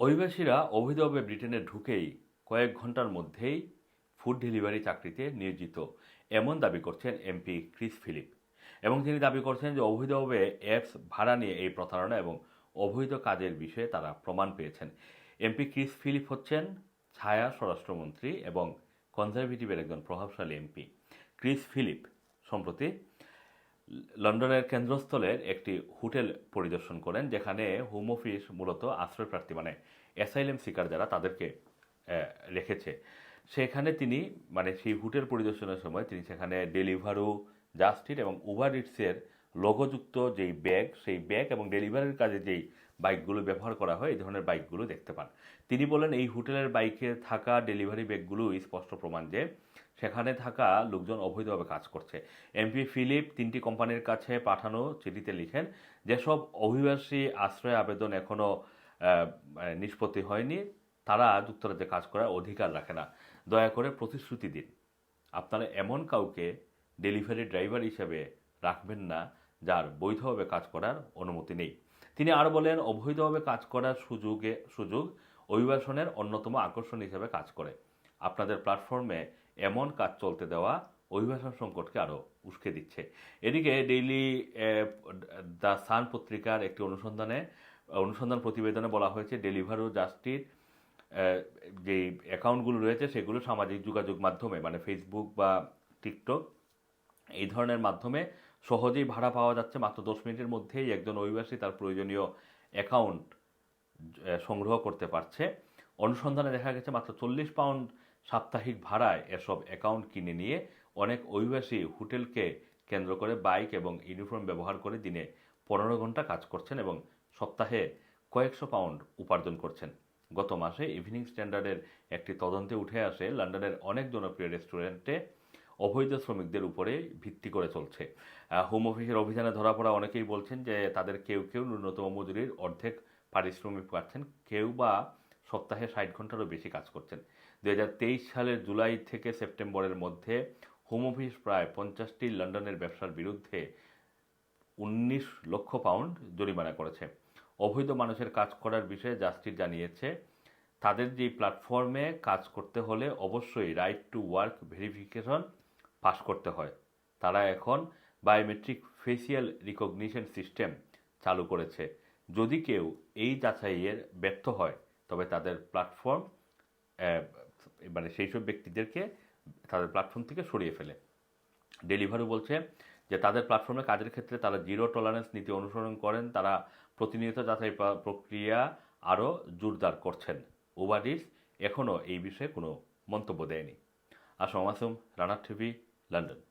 অভিবাসীরা অবৈধভাবে ব্রিটেনে ঢুকেই কয়েক ঘণ্টার মধ্যেই ফুড ডেলিভারি চাকরিতে নিয়োজিত, এমন দাবি করছেন এমপি ক্রিস ফিলিপ। এবং তিনি দাবি করছেন যে অবৈধভাবে অ্যাপস ভাড়া নিয়ে এই প্রতারণা এবং অবৈধ কাজের বিষয়ে তারা প্রমাণ পেয়েছেন। এমপি ক্রিস ফিলিপ হচ্ছেন ছায়া স্বরাষ্ট্রমন্ত্রী এবং কনজারভেটিভের একজন প্রভাবশালী এমপি। ক্রিস ফিলিপ, সম্প্রতি লন্ডনের কেন্দ্রস্থলের একটি হোটেল পরিদর্শন করেন, যেখানে হোম অফিস মূলত আশ্রয়প্রার্থী মানে অ্যাসাইলেম শিকার যারা তাদেরকে রেখেছে। সেখানে তিনি মানে সেই হোটেল পরিদর্শনের সময় তিনি সেখানে ডেলিভারু জাস্টিট এবং উবার ইটসের লোগোযুক্ত যেই ব্যাগ, সেই ব্যাগ এবং ডেলিভারির কাজে যেই বাইকগুলো ব্যবহার করা হয়, এই ধরনের বাইকগুলো দেখতে পান। তিনি বলেন, এই হোটেলের বাইকে থাকা ডেলিভারি ব্যাগগুলো স্পষ্ট প্রমাণ যে সেখানে থাকা লোকজন অবৈধভাবে কাজ করছে। এমপি ফিলিপ তিনটি কোম্পানির কাছে পাঠানো চিঠিতে লিখেন, যেসব অভিবাসী আশ্রয় আবেদন এখনও নিষ্পত্তি হয়নি, তারা যুক্তরাজ্যে কাজ করার অধিকার রাখে না। দয়া করে প্রতিশ্রুতি দিন। আপনারা এমন কাউকে ডেলিভারি ড্রাইভার হিসেবে রাখবেন না, যার বৈধভাবে কাজ করার অনুমতি নেই। তিনি আরও বলেন, অবৈধভাবে কাজ করার সুযোগে, সুযোগ অভিবাসনের অন্যতম আকর্ষণ হিসেবে কাজ করে। আপনাদের প্ল্যাটফর্মে এমন কাজ চলতে দেওয়া অভিবাসন সংকটকে আরও উস্কে দিচ্ছে। এদিকে ডেইলি দ্য সান পত্রিকার একটি অনুসন্ধানে, অনুসন্ধান প্রতিবেদনে বলা হয়েছে, ডেলিভারু জাস্টির যে অ্যাকাউন্টগুলো রয়েছে, সেগুলো সামাজিক যোগাযোগ মাধ্যমে মানে ফেসবুক বা টিকটক এই ধরনের মাধ্যমে সহজেই ভাড়া পাওয়া যাচ্ছে মাত্র দশ মিনিটের মধ্যেই একজন অভিবাসী তার প্রয়োজনীয় অ্যাকাউন্ট সংগ্রহ করতে পারছে। অনুসন্ধানে দেখা গেছে মাত্র চল্লিশ পাউন্ড সাপ্তাহিক ভাড়ায় এসব অ্যাকাউন্ট কিনে নিয়ে অনেক অভিবাসী হোটেলকে কেন্দ্র করে বাইক এবং ইউনিফর্ম ব্যবহার করে দিনে পনেরো ঘণ্টা কাজ করছেন এবং সপ্তাহে কয়েকশো পাউন্ড উপার্জন করছেন। গত মাসে ইভিনিং স্ট্যান্ডার্ডের একটি তদন্তে উঠে আসে, লন্ডনের অনেক জনপ্রিয় রেস্টুরেন্টে অবৈধ শ্রমিকদের উপরে ভিত্তি করে চলছে। হোম অফিসের অভিযানে ধরা পড়া অনেকেই বলছেন যে তাদের কেউ কেউ ন্যূনতম মজুরির অর্ধেক পারিশ্রমিক পাচ্ছেন, কেউ বা সপ্তাহে ষাট ঘন্টারও বেশি কাজ করছেন। দু হাজার তেইশ সালের জুলাই থেকে সেপ্টেম্বরের মধ্যে হোম অফিস প্রায় পঞ্চাশটি লন্ডনের ব্যবসার বিরুদ্ধে উনিশ লক্ষ পাউন্ড জরিমানা করেছে। অবৈধ মানুষের কাজ করার বিষয়ে জাস্টিস জানিয়েছে, তাদের যে প্ল্যাটফর্মে কাজ করতে হলে অবশ্যই right to work verification pass করতে হয়। তারা এখন বায়োমেট্রিক ফেসিয়াল রিকগনিশন সিস্টেম চালু করেছে। যদি কেউ এই যাচাইয়ের ব্যর্থ হয়, তবে তাদের প্ল্যাটফর্ম মানে সেই সব ব্যক্তিদেরকে তাদের প্ল্যাটফর্ম থেকে সরিয়ে ফেলে। ডেলিভারি বলছে যে তাদের প্ল্যাটফর্মে কাজের ক্ষেত্রে তারা জিরো টলারেন্স নীতি অনুসরণ করেন। তারা প্রতিনিয়ত যাচাই প্রক্রিয়া আরও জোরদার করছেন। ওভারডিস এখনও এই বিষয়ে কোনো মন্তব্য দেয়নি। আসম আসুম রানার টিভি London.